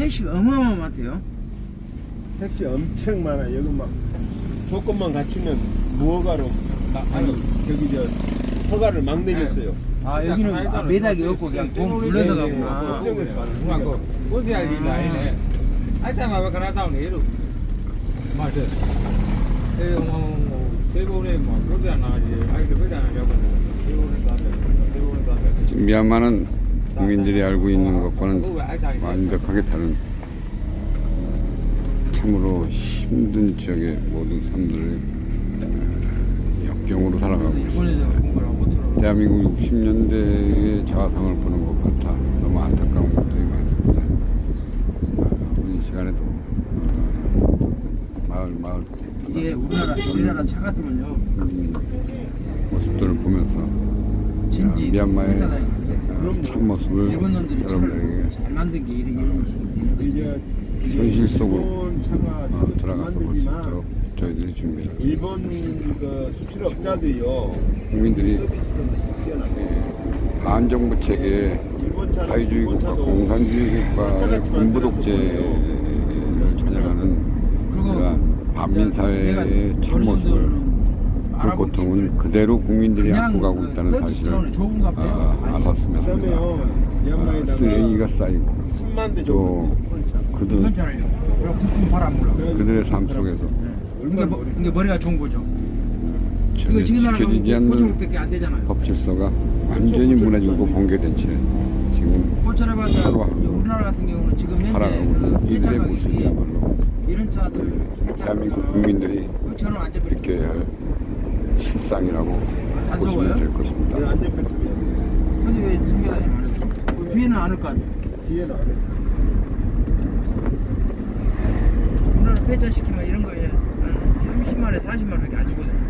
택시가 어마어마한데요. 택시 엄청 많아. 여기 막 조건만 갖추면 무허가로 막 아니 저기 저 허가를 막 내줬어요. 아 여기는 아, 매닥이 없고 그냥 돈 불러서 네, 네. 가구나. 걱정돼서 가는 그 어디 알지 나이네. 아이타마 왜 그나 다운 내로. 맞아. 에 뭐, 대본에 뭐 그러지 않아 이제 아이들 그러지 않으려고 대본에. 지금 미얀마는 국민들이 알고 있는 것과는 완벽하게 다른 참으로 힘든 지역의 모든 사람들을 어, 역경으로 살아가고 있습니다. 대한민국 60년대의 자화상을 보는 것 같아 너무 안타까운 것들이 많습니다. 어, 오늘 이 시간에도 어, 마을 마을 이게 우리나라 우리나라 차 같으면요. 음, 모습들을 보면서 진지 야, 미얀마의. 참 모습을 놈들이 여러분들에게. 이제 현실 속으로 들어가서 볼 수 있도록 저희들이 준비를 일본 그 수출업자들이요. 국민들이 뛰어나고. 반정부 차는 사회주의 국가, 공산주의 국가의 군부 독재를 찾아가는 그리고 그러한 반민사회의 참모습을 그 고통은 그대로 국민들이 안고 가고 있다는 사실을 아, 합니다. 그러면 미얀마에다가 쓰레기가 쌓이고 10만 대또 정도 차. 그들, 괜찮아요. 그리고 부품 바람 불어. 그들의 삶 속에서 이게, 뭐, 이게 머리가 좋은 거죠. 이거 전혀 지금 나라가 않는 고철밖에 안 되잖아요. 법 질서가 완전히 무너지고 붕괴된 채 지금 하루하루 우리나라 같은 경우는 지금 현재 살아가고 있는 그 이들의 모습이야말로 이런 차들 대한민국 국민들이 저는 완전 느껴야 할 실상이라고 안 보시면? 될 네, 것입니다. 안전벨트입니다. 근데 왜 승계단이 많아요? 올거 아니에요? 뒤에는 안 해. 우리나라 폐차시키면 이런 거에 한 30만에 40만원밖에 안 주거든요.